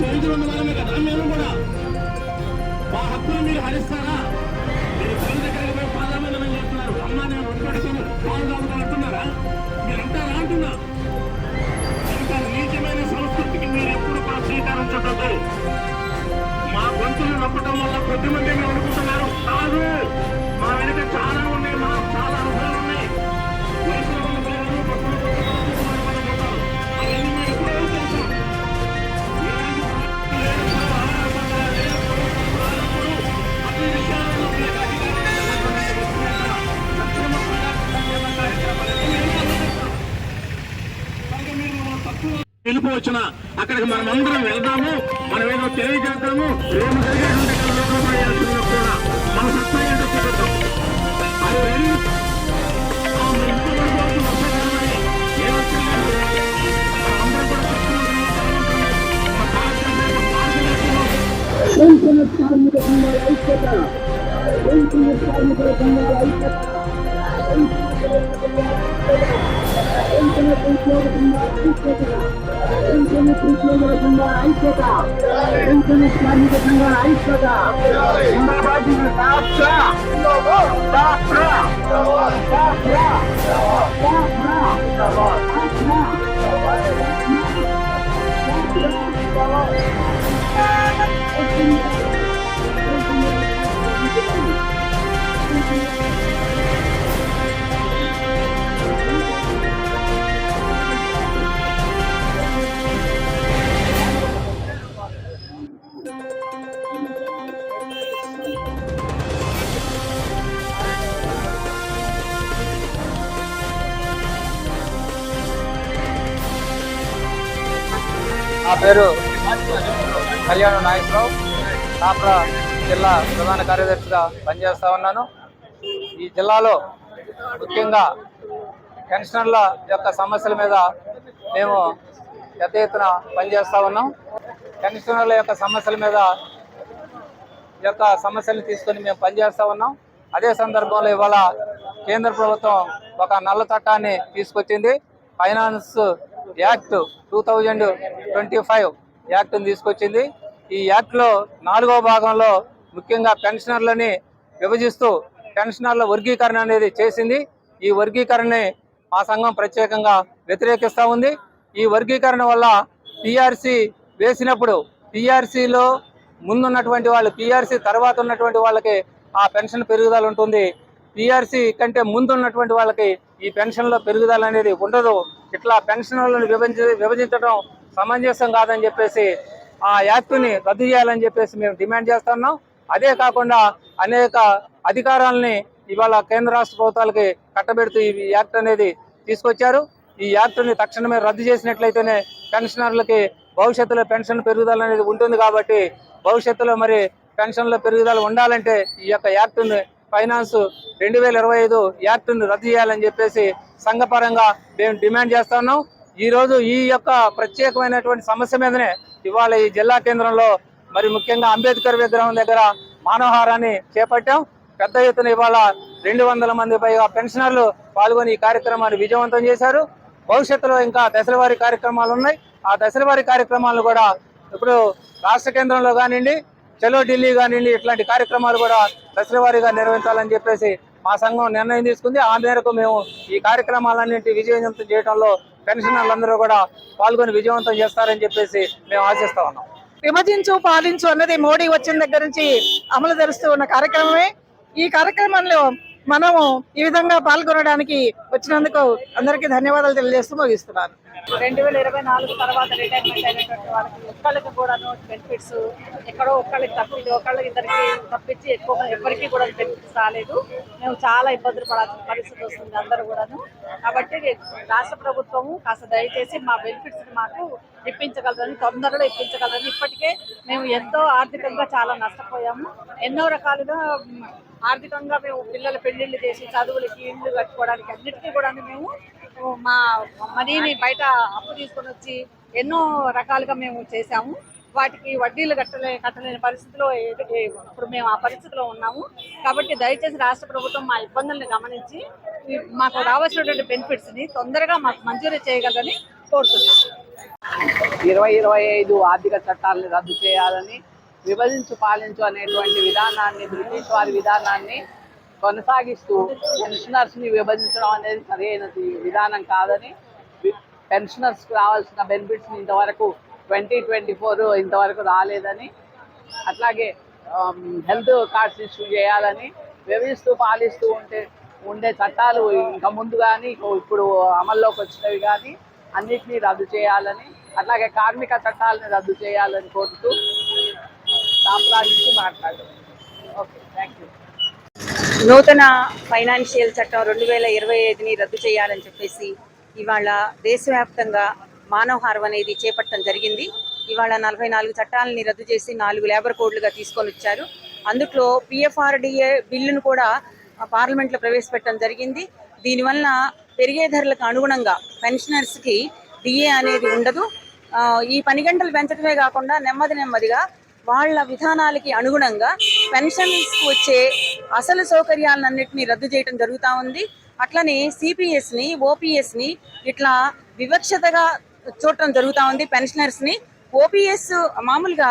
ఆ స్టేజ్ ఉన్న వాళ్ళమే కదా మేము కూడా? మా హక్కులు మీరు హరిస్తారా? మీరు తల్లి దగ్గరికి పోయి పాదాబంధనం చేస్తున్నారు. అమ్మ నేను ఒక్కడికి పాలు తాగుతా అంటున్నారా? మీరు అంటారా అంటున్నా? ఇంత నీచమైన సంస్కృతికి మీరు ఎప్పుడు కూడా శ్రీకారం చుట్టద్దు మా గొంతులు నొప్పటం వల్ల కొద్దిమంది మీరు అనుకుంటున్నారు. కాదు మా వెనుక చాలా వచ్చిన అక్కడికి మనం అందరం వెళ్దాము మనం ఏదో తెలియజేద్దాము రేపు జరిగేటువంటి కూడా మన సత్తా ఏంటో అది వెళ్ళి కార్మిక సంఘాల ఐక్యత కార్మికుల సంఘాల ఐక్యత పెన్షన్ ఉద్యోగ నా పేరు కళ్యాణ నాయకరావు. కాప్రా జిల్లా ప్రధాన కార్యదర్శిగా పనిచేస్తా ఉన్నాను. ఈ జిల్లాలో ముఖ్యంగా పెన్షనర్ల యొక్క సమస్యల మీద మేము పెద్ద ఎత్తున పనిచేస్తా ఉన్నాం. పెన్షనర్ల యొక్క సమస్యల మీద యొక్క సమస్యలు తీసుకొని మేము పనిచేస్తా ఉన్నాం. అదే సందర్భంలో ఇవాళ కేంద్ర ప్రభుత్వం ఒక నల్ల చట్టాన్ని తీసుకొచ్చింది. Finance act two thousand twenty five యాక్ట్ని తీసుకొచ్చింది. ఈ యాక్ట్లో నాలుగో భాగంలో ముఖ్యంగా పెన్షనర్లని విభజిస్తూ పెన్షనర్ల వర్గీకరణ అనేది చేసింది. ఈ వర్గీకరణని మా సంఘం ప్రత్యేకంగా వ్యతిరేకిస్తూ ఉంది. ఈ వర్గీకరణ వల్ల పీఆర్సీ వేసినప్పుడు పిఆర్సీలో ముందున్నటువంటి వాళ్ళు పిఆర్సీ తర్వాత ఉన్నటువంటి వాళ్ళకి ఆ పెన్షన్ పెరుగుదల ఉంటుంది. పిఆర్సీ కంటే ముందు ఉన్నటువంటి వాళ్ళకి ఈ పెన్షన్లో పెరుగుదల అనేది ఉండదు. ఇట్లా పెన్షన్లను విభజించ విభజించడం సమంజసం కాదని చెప్పేసి ఆ యాక్ట్ని రద్దు చేయాలని చెప్పేసి మేము డిమాండ్ చేస్తున్నాం అదే కాకుండా అనేక అధికారాలని ఇవాళ కేంద్ర రాష్ట్ర ప్రభుత్వాలకి కట్టబెడుతూ ఈ యాక్ట్ అనేది తీసుకొచ్చారు. ఈ యాక్ట్ని తక్షణమే రద్దు చేసినట్లయితేనే పెన్షనర్లకి భవిష్యత్తులో పెన్షన్ పెరుగుదల అనేది ఉంటుంది కాబట్టి భవిష్యత్తులో మరి పెన్షన్ల పెరుగుదల ఉండాలంటే ఈ యొక్క యాక్ట్ని ఫైనాన్స్ రెండు వేల ఇరవై ఐదు యాక్ట్ను రద్దు చేయాలని చెప్పేసి సంఘపరంగా మేము డిమాండ్ చేస్తున్నాం ఈరోజు ఈ యొక్క ప్రత్యేకమైనటువంటి సమస్య మీదనే ఇవాళ ఈ జిల్లా కేంద్రంలో మరి ముఖ్యంగా అంబేద్కర్ విగ్రహం దగ్గర మానవహారాన్ని చేపట్టాం. పెద్ద ఎత్తున ఇవాళ రెండు వందల మంది పైగా పెన్షనర్లు పాల్గొని ఈ కార్యక్రమాన్ని విజయవంతం చేశారు. భవిష్యత్తులో ఇంకా దశలవారీ కార్యక్రమాలు ఉన్నాయి. ఆ దశలవారీ కార్యక్రమాలను కూడా ఇప్పుడు రాష్ట్ర కేంద్రంలో కానివ్వండి చలో ఢిల్లీ కానివ్వండి ఇట్లాంటి కార్యక్రమాలు కూడా దశలవారీగా నిర్వహించాలని చెప్పేసి మా సంఘం నిర్ణయం తీసుకుంది. ఆ మేరకు మేము ఈ కార్యక్రమాలన్నింటి విజయవంతం చేయడంలో పెన్షనర్లందరూ కూడా పాల్గొని విజయవంతం చేస్తారని చెప్పేసి మేము ఆశిస్తా ఉన్నాం. విభజించు పాలించు అన్నది మోడీ వచ్చిన దగ్గర నుంచి అమలు జరుస్తూ ఉన్న కార్యక్రమమే. ఈ కార్యక్రమంలో మనము ఈ విధంగా పాల్గొనడానికి వచ్చినందుకు అందరికీ ధన్యవాదాలు తెలియజేస్తూ ముగిస్తున్నాను. రెండు వేల ఇరవై నాలుగు తర్వాత రిటైర్మెంట్ అయినటువంటి వాళ్ళకి ఒక్కళ్ళకి కూడా బెనిఫిట్స్ ఎక్కడో ఒక్కళ్ళకి తప్పించి ఒకళ్ళకి ఇద్దరికి తప్పించి ఎక్కువ ఎవరికి కూడా బెనిఫిట్స్ రాలేదు. మేము చాలా ఇబ్బందులు పడాల్సిన పరిస్థితి వస్తుంది అందరూ కూడాను. కాబట్టి రాష్ట్ర ప్రభుత్వము కాస్త దయచేసి మా బెనిఫిట్స్ మాకు ఇప్పించగలరని తొందరలో ఇప్పించగలరని ఇప్పటికే మేము ఎంతో ఆర్థికంగా చాలా నష్టపోయాము. ఎన్నో రకాలుగా ఆర్థికంగా మేము పిల్లల పెళ్ళిళ్ళు చేసి చదువులకి ఇల్లు కట్టుకోవడానికి అన్నిటికీ కూడా మేము మా మనీని బయట అప్పు తీసుకొని వచ్చి ఎన్నో రకాలుగా మేము చేశాము. వాటికి వడ్డీలు కట్టలే కట్టలేని పరిస్థితిలో ఏ- ఇప్పుడు మేము ఆ పరిస్థితిలో ఉన్నాము. కాబట్టి దయచేసి రాష్ట్ర ప్రభుత్వం మా ఇబ్బందుల్ని గమనించి మాకు రావాల్సినటువంటి బెనిఫిట్స్ని తొందరగా మాకు మంజూరు చేయగలరని కోరుతున్నాము ఇరవై ఇరవై ఐదు ఆర్థిక చట్టాలను రద్దు చేయాలని విభజించు పాలించు అనేటువంటి విధానాన్ని బ్రిటిష్ వారి విధానాన్ని కొనసాగిస్తూ పెన్షనర్స్ని విభజించడం అనేది సరైన విధానం కాదని పెన్షనర్స్కి రావాల్సిన బెనిఫిట్స్ని ఇంతవరకు ట్వంటీ ట్వంటీ ఫోర్ ఇంతవరకు రాలేదని అట్లాగే హెల్త్ కార్డ్స్ ఇష్యూ చేయాలని విభజిస్తూ పాలిస్తూ ఉంటే ఉండే చట్టాలు ఇంకా ముందు కానీ ఇప్పుడు అమల్లోకి వచ్చినవి కానీ అన్నిటినీ రద్దు చేయాలని అట్లాగే కార్మిక చట్టాలను రద్దు చేయాలని కోరుతూ సాంప్రాజించి మాట్లాడారు ఓకే థ్యాంక్ యూ నూతన ఫైనాన్షియల్ చట్టం రెండు వేల ఇరవై ఐదుని రద్దు చేయాలని చెప్పేసి ఇవాళ దేశవ్యాప్తంగా మానవహారం అనేది చేపట్టడం జరిగింది. ఇవాళ నలభై నాలుగు చట్టాలని రద్దు చేసి నాలుగు లేబర్ కోడ్లుగా తీసుకొని వచ్చారు. అందులో పిఎఫ్ఆర్డిఏ బిల్లును కూడా పార్లమెంట్లో ప్రవేశపెట్టడం జరిగింది. దీనివల్ల పెరిగే ధరలకు అనుగుణంగా పెన్షనర్స్కి డిఏ అనేది ఉండదు. ఈ పని గంటలు పెంచడమే కాకుండా నెమ్మది నెమ్మదిగా వాళ్ళ విధానాలకి అనుగుణంగా పెన్షన్స్కి వచ్చే అసలు సౌకర్యాలన్నింటినీ రద్దు చేయడం జరుగుతూ ఉంది. అట్లనే సిపిఎస్ని ఓపీఎస్ని ఇట్లా వివక్షతగా చూడటం జరుగుతూ ఉంది పెన్షనర్స్ని. ఓపీఎస్ మామూలుగా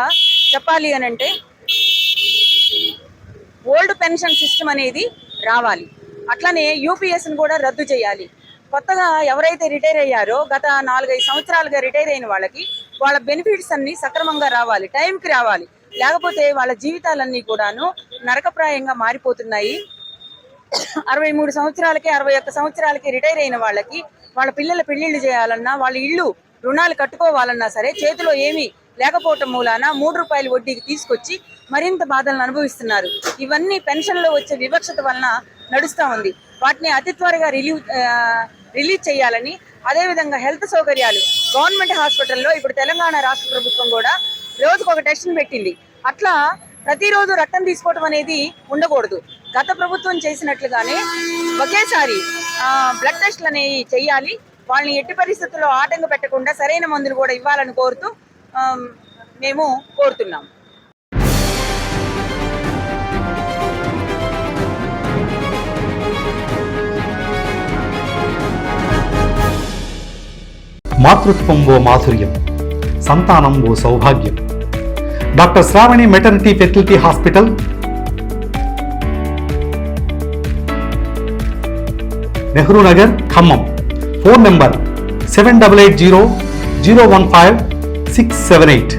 చెప్పాలి అని అంటే ఓల్డ్ పెన్షన్ సిస్టమ్ అనేది రావాలి. అట్లనే యూపీఎస్ని కూడా రద్దు చేయాలి. కొత్తగా ఎవరైతే రిటైర్ అయ్యారో గత నాలుగైదు సంవత్సరాలుగా రిటైర్ అయిన వాళ్ళకి వాళ్ళ బెనిఫిట్స్ అన్ని సక్రమంగా రావాలి టైంకి రావాలి. లేకపోతే వాళ్ళ జీవితాలన్నీ కూడాను నరకప్రాయంగా మారిపోతున్నాయి. అరవై మూడు సంవత్సరాలకి అరవై ఒక్క సంవత్సరాలకి రిటైర్ అయిన వాళ్ళకి వాళ్ళ పిల్లల పెళ్ళిళ్ళు చేయాలన్నా వాళ్ళ ఇళ్ళు రుణాలు కట్టుకోవాలన్నా సరే చేతిలో ఏమీ లేకపోవటం మూలాన మూడు రూపాయల వడ్డీకి తీసుకొచ్చి మరింత బాధలను అనుభవిస్తున్నారు. ఇవన్నీ పెన్షన్లో వచ్చే వివక్షత వలన నడుస్తూ ఉంది. వాటిని అతి త్వరగా రిలీవ్ రిలీజ్ చేయాలని అదేవిధంగా హెల్త్ సౌకర్యాలు. గవర్నమెంట్ హాస్పిటల్లో ఇప్పుడు తెలంగాణ రాష్ట్ర ప్రభుత్వం కూడా రోజుకు ఒక టెస్ట్ పెట్టింది. అట్లా ప్రతిరోజు రక్తం తీసుకోవడం అనేది ఉండకూడదు. గత ప్రభుత్వం చేసినట్లుగానే ఒకేసారి బ్లడ్ టెస్ట్లు అనేవి చేయాలి వాళ్ళని ఎట్టి పరిస్థితుల్లో ఆటంక పెట్టకుండా సరైన మందులు కూడా ఇవ్వాలని కోరుతూ మేము కోరుతున్నాం. మాతృత్వం ఓ మాధుర్యం సంతానం ఓ సౌభాగ్యం doctor Shravani maternity fertility hospital Nehru Nagar Khammam phone number seven double eight zero zero one five six seven eight